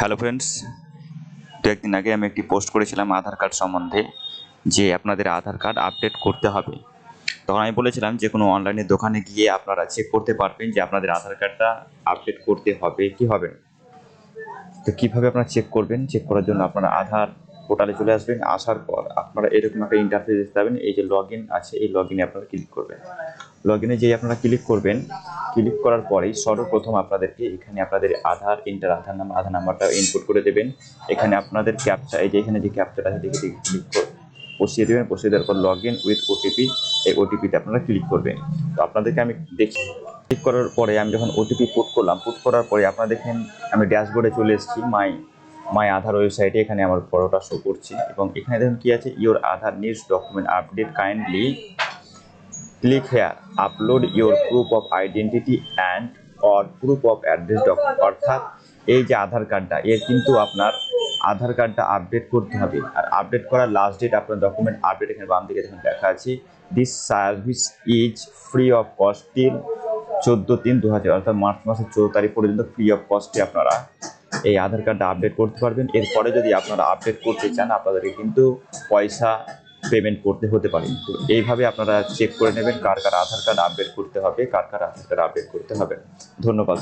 Hello friends দু একদিন আগে আমি একটি পোস্ট করেছিলাম আধার কার্ড সম্বন্ধে, যে আপনাদের আধার কার্ড আপডেট করতে হবে তখন আমি বলেছিলাম যে কোনো অনলাইনে দোকানে গিয়ে আপনারা চেক করতে পারবেন যে আপনাদের আধার কার্ডটা আপডেট করতে হবে, কি হবে। তো কীভাবে আপনারা চেক করবেন চেক করার জন্য আপনারা আধার পোর্টালে চলে আসবেন, আসার পর আপনারা এরকম একটা ইন্টারফেস দেখতে পাবেন, এই যে লগ আছে, এই লগ আপনারা ক্লিক করবেন। লগ ইনে যেই আপনারা ক্লিক করবেন ক্লিক করার পরেই সর্বপ্রথম আপনাদেরকে এখানে আপনাদের আধার ইন্টার আধার নাম আধার নাম্বারটা ইনপুট করে দেবেন। এখানে আপনাদের ক্যাপচা এই যে এখানে যে ক্যাপচাটা আছে, দেখে ক্লিক করে, বসিয়ে দেবেন, বসিয়ে দেওয়ার পর লগ ইন উইথ ওটিপি এই ওটিপিতে আপনারা ক্লিক করবেন। তো আপনাদেরকে আমি দেখি ক্লিক করার পরে আমি যখন ওটিপি পুট করলাম পুট করার পরে আপনারা দেখেন, আমি ড্যাশবোর্ডে চলে এসেছি মাই মাই আধার ওয়েবসাইটে এখানে আমার পরোটা শো করছে। এবং এখানে দেখুন কি আছে? Your Aadhaar needs document update kindly click here upload your proof of identity and or proof of address document অর্থাৎ এই যে আধার কার্ডটা এর কিন্তু আপনার আধার কার্ডটা আপডেট করতে হবে। আর আপডেট করার লাস্ট ডেট আপনার ডকুমেন্ট আপডেট এখানে বাম দিকে দেখুন লেখা আছে। This service is free of cost till চোদ্দ তিন দু হাজার অর্থাৎ মার্চ মাসের চোদ্দ তারিখ পর্যন্ত ফ্রি অফ কস্টে আপনারা এই আধার কার্ডটা আপডেট করতে পারবেন। এরপরে যদি আপনারা আপডেট করতে চান, আপনাদেরকে কিন্তু পয়সা পেমেন্ট করতে হতে পারে। তো এইভাবে আপনারা চেক করে নেবেন কার কার আধার কার্ড আপডেট করতে হবে, কার কার আধার কার্ড আপডেট করতে হবে। ধন্যবাদ